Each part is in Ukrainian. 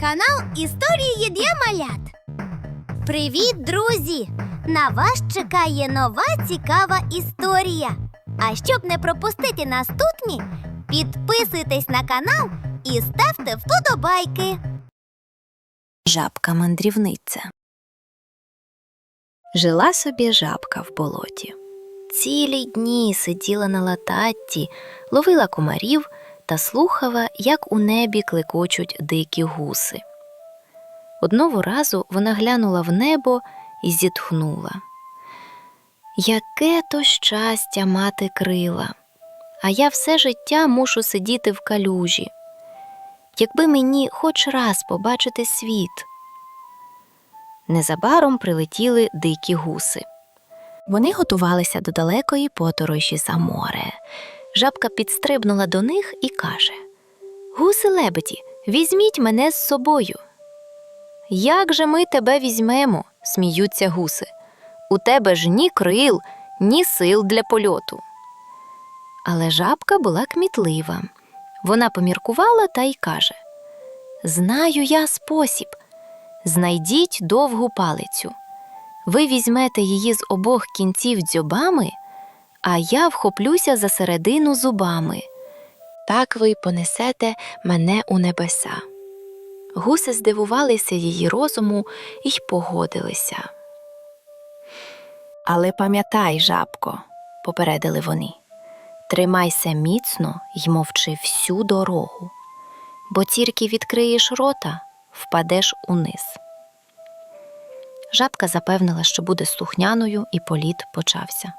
канал Історії для малят. Привіт, друзі! На вас чекає нова цікава історія. А щоб не пропустити наступні, підписуйтесь на канал і ставте вподобайки. Жабка мандрівниця. Жила собі жабка в болоті. Цілі дні сиділа на лататті, ловила комарів та слухала, як у небі клекочуть дикі гуси. Одного разу вона глянула в небо і зітхнула. Яке то щастя мати крила, а я все життя мушу сидіти в калюжі. Якби мені хоч раз побачити світ. Незабаром прилетіли дикі гуси. Вони готувалися до далекої подорожі за море. Жабка підстрибнула до них і каже: Гуси лебеді, візьміть мене з собою. Як же ми тебе візьмемо? сміються гуси. У тебе ж ні крил, ні сил для польоту. Але жабка була кмітлива. Вона поміркувала та й каже: Знаю я спосіб. Знайдіть довгу палицю. Ви візьмете її з обох кінців дзьобами, а я вхоплюся за середину зубами. Так ви понесете мене у небеса. Гуси здивувалися її розуму і погодилися. Але пам'ятай, жабко, попередили вони, тримайся міцно й мовчи всю дорогу, бо тільки відкриєш рота, впадеш униз. Жабка запевнила, що буде слухняною, і політ почався.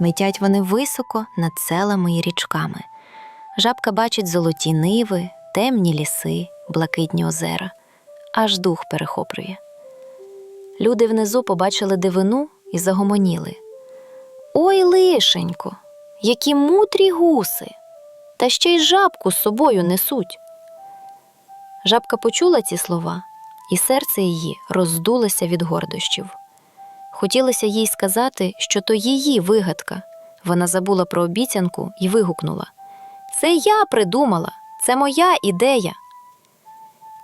Летять вони високо над селами і річками. Жабка бачить золоті ниви, темні ліси, блакитні озера, аж дух перехоплює. Люди внизу побачили дивину і загомоніли. Ой, лишенько, які мудрі гуси, та ще й жабку з собою несуть. Жабка почула ці слова, і серце її роздулося від гордощів. Хотілося їй сказати, що то її вигадка. Вона забула про обіцянку і вигукнула Це я придумала, це моя ідея.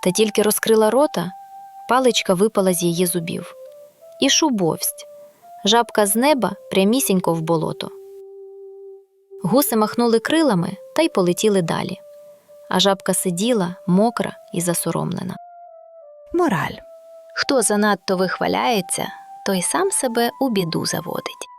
Та тільки розкрила рота, паличка випала з її зубів. І шубовсть. Жабка з неба прямісінько в болото. Гуси махнули крилами та й полетіли далі. А жабка сиділа, мокра і засоромлена. Мораль. Хто занадто вихваляється, той сам себе у біду заводить.